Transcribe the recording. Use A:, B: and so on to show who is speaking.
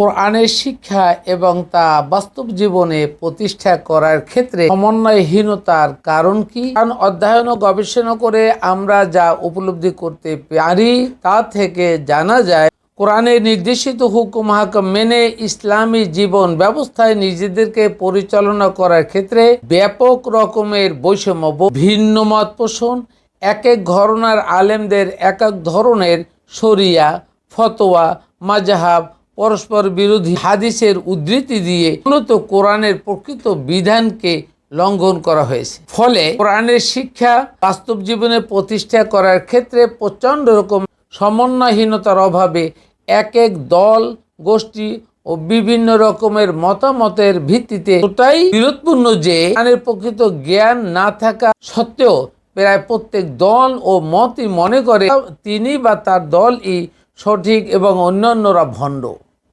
A: কোরআনের শিক্ষা এবং তা বাস্তব জীবনে প্রতিষ্ঠা করার ক্ষেত্রে সমন্বয়হীনতার কারণ কি? কারণ অধ্যয়ন ও গবেষণা করে আমরা যা উপলব্ধি করতে পারি, তা থেকে জানা যায়, কোরআনে নির্দেশিত হুকুম হাকম মেনে ইসলামী জীবন ব্যবস্থায় নিজেদেরকে পরিচালনা করার ক্ষেত্রে ব্যাপক রকমের বৈষম্য, ভিন্ন মত পোষণ এক এক ঘরনার আলেমদের এক এক ধরনের শরিয়া, ফতোয়া মাজাহাব পরস্পর বিরোধী হাদিসের উদ্ধৃতি দিয়ে মূলত কোরআনের প্রকৃত বিধানকে লঙ্ঘন করা হয়েছে। ফলে কোরআনের শিক্ষা বাস্তব জীবনে প্রতিষ্ঠা করার ক্ষেত্রে প্রচণ্ড রকম সমন্বয়হীনতার অভাবে এক এক দল, গোষ্ঠী ও বিভিন্ন রকমের মতামতের ভিত্তিতে ওটাই বিরোধপূর্ণ যে কোরআনের প্রকৃত জ্ঞান না থাকা সত্ত্বেও প্রায় প্রত্যেক দল ও মতই মনে করে, তিনি বা তার দলই সঠিক এবং অন্যান্যরা ভণ্ড।